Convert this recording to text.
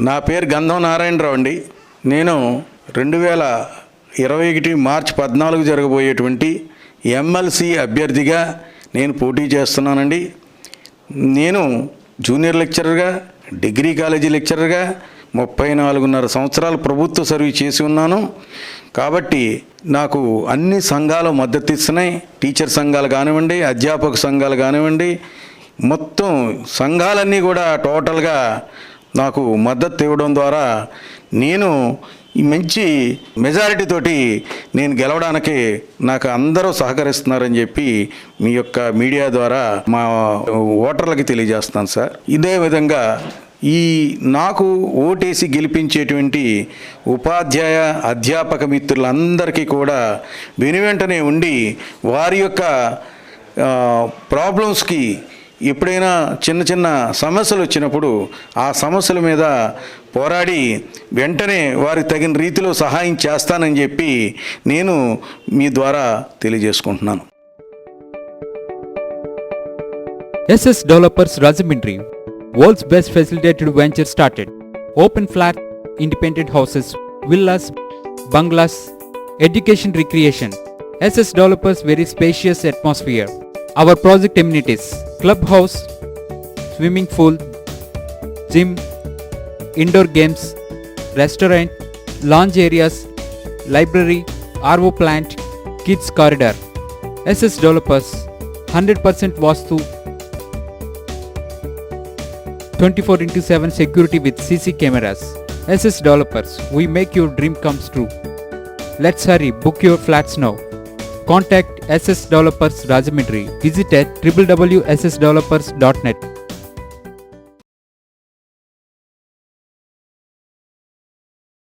నా పేరు గంధం నారాయణరావు అండి. నేను రెండు వేల ఇరవై ఒకటి మార్చి పద్నాలుగు జరగబోయేటువంటి ఎమ్మెల్సీ అభ్యర్థిగా నేను పోటీ చేస్తున్నానండి. నేను జూనియర్ లెక్చరర్గా డిగ్రీ కాలేజీ లెక్చరర్గా ముప్పై నాలుగున్నర సంవత్సరాలు ప్రభుత్వ సర్వీస్ చేసి ఉన్నాను. కాబట్టి నాకు అన్ని సంఘాలు మద్దతు ఇస్తున్నాయి. టీచర్ సంఘాలు కానివ్వండి అధ్యాపక సంఘాలు కానివ్వండి మొత్తం సంఘాలన్నీ కూడా టోటల్గా నాకు మద్దతు ఇవ్వడం ద్వారా నేను మంచి మెజారిటీ తోటి నేను గెలవడానికి నాకు అందరూ సహకరిస్తున్నారని చెప్పి మీ యొక్క మీడియా ద్వారా మా ఓటర్లకి తెలియజేస్తాను సార్. ఇదే విధంగా ఈ నాకు ఓటేసి గెలిపించేటువంటి ఉపాధ్యాయ అధ్యాపక మిత్రులందరికీ కూడా వెనువెంటనే ఉండి వారి యొక్క ప్రాబ్లమ్స్కి ఎప్పుడైనా చిన్న చిన్న సమస్యలు వచ్చినప్పుడు ఆ సమస్యల మీద పోరాడి వెంటనే వారి తగిన రీతిలో సహాయం చేస్తానని చెప్పి నేను మీ ద్వారా తెలియజేసుకుంటున్నాను. SS developers Rajahmundry world's best facilitated venture started. Open flat independent houses villas bungalows education recreation. SS developers very spacious atmosphere. Our project amenities. clubhouse, swimming pool, gym, indoor games, restaurant, lounge areas, library, arvo plant, kids corridor. SS developers 100% Vastu 24 into 7 security with CC cameras. SS developers, we make your dream comes true. Let's hurry, book your flats now. Contact book your flats now. Contact SS Developers Rajamindri. Visit at www.ssdevelopers.net.